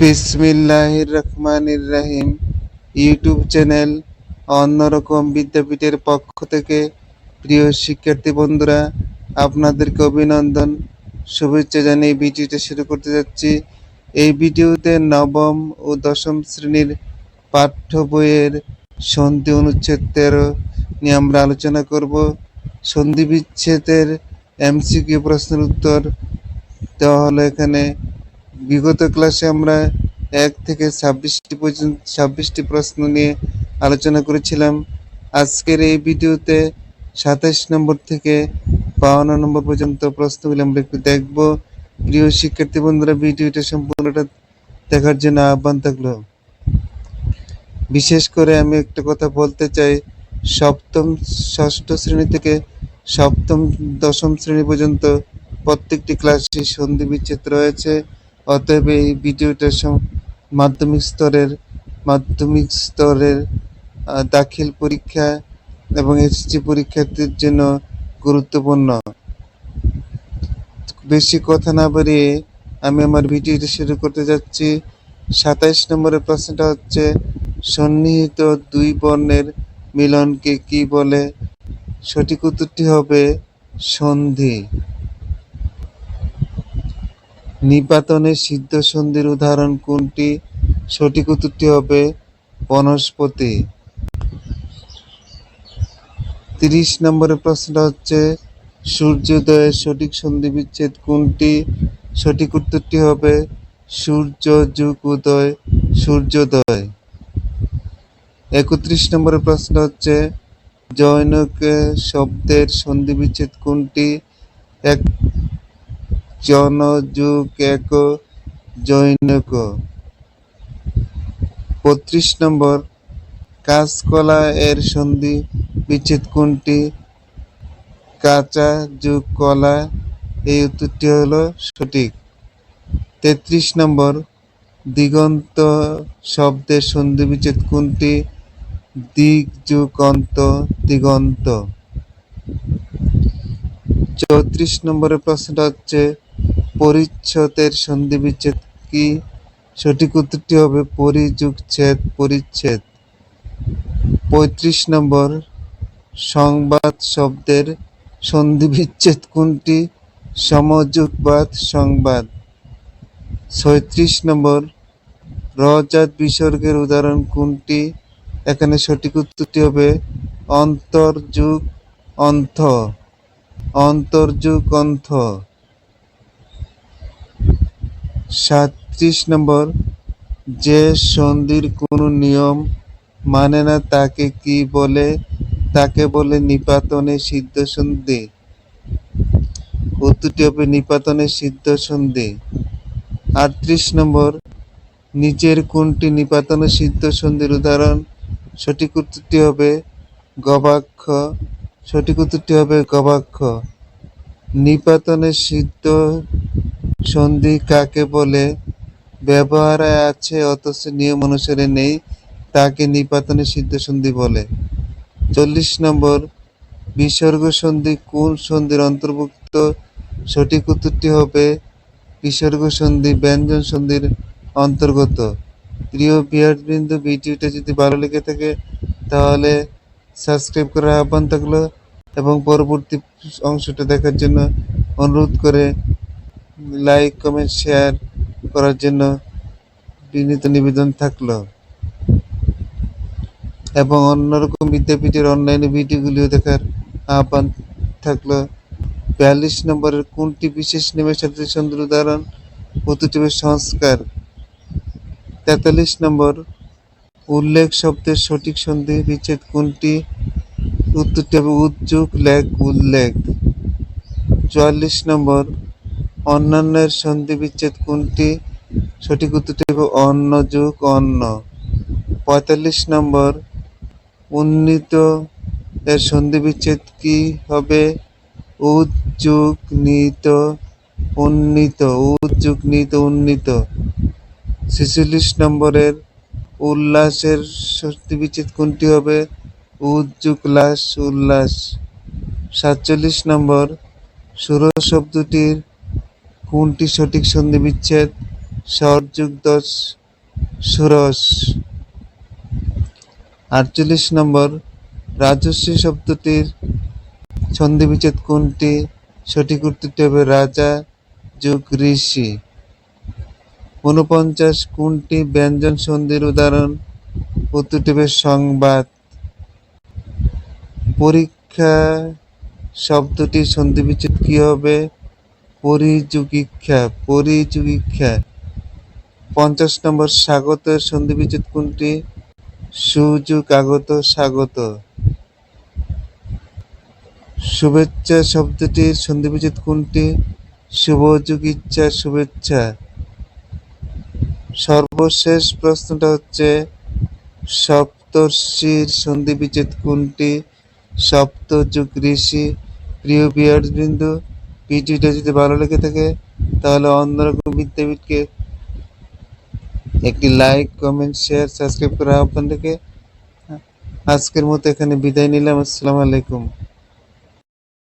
বিসমিল্লাহির রহমানির রহিম। YouTube channel অন্যরকম বিদ্যাপীঠের পক্ষ থেকে প্রিয় শিক্ষার্থী বন্ধুরা, আপনাদেরকে অভিনন্দন। শুভেচ্ছা জানিয়ে ভিডিওটা শুরু করতে যাচ্ছি। এই ভিডিওতে নবম ও দশম শ্রেণির পাঠ্য বইয়ের সন্ধি অনুচ্ছেদ তেরো নিয়ে আমরা আলোচনা করব। সন্ধি বিচ্ছেদের এমসিকিউ প্রশ্নের উত্তর দেওয়া হলো এখানে। বিগত ক্লাসে আমরা এক থেকে ছাব্বিশটি পর্যন্ত, ছাব্বিশটি প্রশ্ন নিয়ে আলোচনা করেছিলাম। আজকের এই ভিডিওতে সাতাশ নম্বর থেকে বাউন্ন নম্বর পর্যন্ত প্রশ্নগুলি আমরা একটু দেখব। প্রিয় শিক্ষার্থী বন্ধুরা, ভিডিওটা সম্পূর্ণটা দেখার জন্য আহ্বান থাকল। বিশেষ করে আমি একটা কথা বলতে চাই, সপ্তম, ষষ্ঠ শ্রেণি থেকে সপ্তম, দশম শ্রেণি পর্যন্ত প্রত্যেকটি ক্লাসে সন্ধি বিচ্ছেদ রয়েছে। অতএব এই ভিডিওটা মাধ্যমিক স্তরের মাধ্যমিক স্তরের দাখিল পরীক্ষা এবং এসএসসি পরীক্ষার্থীর জন্য গুরুত্বপূর্ণ। বেশি কথা না বাড়িয়ে আমি আমার ভিডিওটা শুরু করতে যাচ্ছি। সাতাইশ নম্বরের প্রশ্নটা হচ্ছে, সন্নিহিত দুই বর্ণের মিলনকে কি বলে? সঠিক উত্তরটি হবে সন্ধি। নিপাতনে সিদ্ধ সন্ধির উদাহরণ কোনটি? সঠিক উত্তরটি হবে বনস্পতি। তিরিশ নম্বরের প্রশ্নটা হচ্ছে, সূর্যোদয়ের সঠিক সন্ধি বিচ্ছেদ কোনটি? সঠিক উত্তরটি হবে সূর্য যুগ উদয়, সূর্যোদয়। একত্রিশ নম্বরের প্রশ্ন হচ্ছে, জৈনক শব্দের সন্ধি বিচ্ছেদ কোনটি? এক এক জৈনক বত্রিশ নম্বর, কাঁচকলা এর সন্ধি, বিচ্ছেদ কোনটি? কাঁচা যুগ কলা, এই উত্তরটি হল সঠিক। তেত্রিশ নম্বর, দিগন্ত শব্দের সন্ধি, বিচ্ছেদ কোনটি? দিক যুগ অন্ত, দিগন্ত। চৌত্রিশ নম্বরের প্রশ্নটা হচ্ছে পরিচ্ছদের সন্ধি বিচ্ছেদ কি? সঠিক উত্তরটি হবে পরিযুগ ছেদ পরিচ্ছেদ। পঁয়ত্রিশ নম্বর, সংবাদ শব্দের সন্ধি বিচ্ছেদ কোনটি? সমযুগবাদ সংবাদ। ছয়ত্রিশ নম্বর, রজাত বিসর্গের উদাহরণ কোনটি? এখানে সঠিক উত্তরটি হবে অন্তর্যুগ অন্থ। অন্তর্যুগ অন্থ। সাতত্রিশ নম্বর, যে সন্ধির কোনো নিয়ম মানে না তাকে কি বলে, তাকে বলে নিপাতনে সিদ্ধ সন্ধি। উত্তরটি হবে নিপাতনে সিদ্ধ সন্ধি। আটত্রিশ নম্বর, নিচের কোনটি নিপাতনে সিদ্ধ সন্ধির উদাহরণ? সঠিক উত্তরটি হবে গবাক্ষ। সঠিক উত্তরটি হবে গবাক্ষ। নিপাতনে সিদ্ধ সন্ধি কাকে বলে? ব্যবহারে আছে, অথচ নিয়ম অনুসারে নেই, তাকে নিপাতনে সিদ্ধ সন্ধি বলে। চল্লিশ নম্বর, বিসর্গ সন্ধি কোন সন্ধির অন্তর্ভুক্ত? সঠিক উত্তরটি হবে বিসর্গ সন্ধি ব্যঞ্জন সন্ধির অন্তর্গত। প্রিয় বিহারবৃন্দ ভিডিওটা যদি ভালো লেগে থাকে, তাহলে সাবস্ক্রাইব করার আহ্বান থাকল এবং পরবর্তী অংশটা দেখার জন্য অনুরোধ করে লাইক, কমেন্ট, শেয়ার করার জন্য বিনীত নিবেদন থাকল। এবং অন্যরকম বিদ্যাপীঠের অনলাইনে ভিডিওগুলিও দেখার আহ্বান থাকল। বিয়াল্লিশ নম্বরের কোনটি বিশেষ নিমেষার্থী সুন্দর উদাহরণ হবে সংস্কার? তেতাল্লিশ নম্বর, উল্লেখ শব্দের সঠিক সন্ধি বিচ্ছেদ কোনটি? উত্তরটি হবে উদ্যোগ লেখ উল্লেখ। চুয়াল্লিশ নম্বর অন্যান্যের সন্ধি বিচ্ছেদ কোনটি? সঠিক উত্তরটি অন্য যুগ অন্য পঁয়তাল্লিশ নম্বর, উন্নীত এর সন্ধি বিচ্ছেদ কি হবে? উদ্যোগ নিত উন্নীত উদ্যোগ নিত উন্নীত। ছেচল্লিশ নম্বরের উল্লাসের সন্ধি বিচ্ছেদ কোনটি হবে? উদ্যোগলাস উল্লাস। সাতচল্লিশ নম্বর সুর শব্দটির কোনটি সঠিক সন্ধি বিচ্ছেদ? স্বর যুগ দশ ষোড়শ আটচল্লিশ নম্বর, রাজস্বী শব্দটির ছন্দি বিচ্ছেদ কোনটি? সঠিক উত্তরটি হবে রাজা যুগ ঋষি। ঊনপঞ্চাশ, কোনটি ব্যঞ্জন সন্ধির উদাহরণ? উত্তরটি হবে সংবাদ। পরীক্ষা শব্দটির সন্ধি বিচ্ছেদ কি হবে? পরিযুগিক্ষা পরিযুগিক্ষা। পঞ্চাশ নম্বর স্বাগতের সন্ধি বিচ্ছেদ কোনটি? সুযোগ আগত স্বাগত। শুভেচ্ছা শব্দটির সন্ধি বিচ্ছেদ কোনটি? শুভযোগ ইচ্ছা শুভেচ্ছা। সর্বশেষ প্রশ্নটা হচ্ছে, সপ্তর্ষির সন্ধি বিচ্ছেদ কোনটি? সপ্তযুগ ঋষি, প্রিয় বিহারবৃন্দু ভিডিওটা যদি ভালো লেগে থাকে, তাহলে অন্যরকম বিদ্যাপীঠকে একটি লাইক কমেন্ট শেয়ার সাবস্ক্রাইব করা রেখে আজকের মতো এখানে বিদায় নিলাম। আসসালামু আলাইকুম।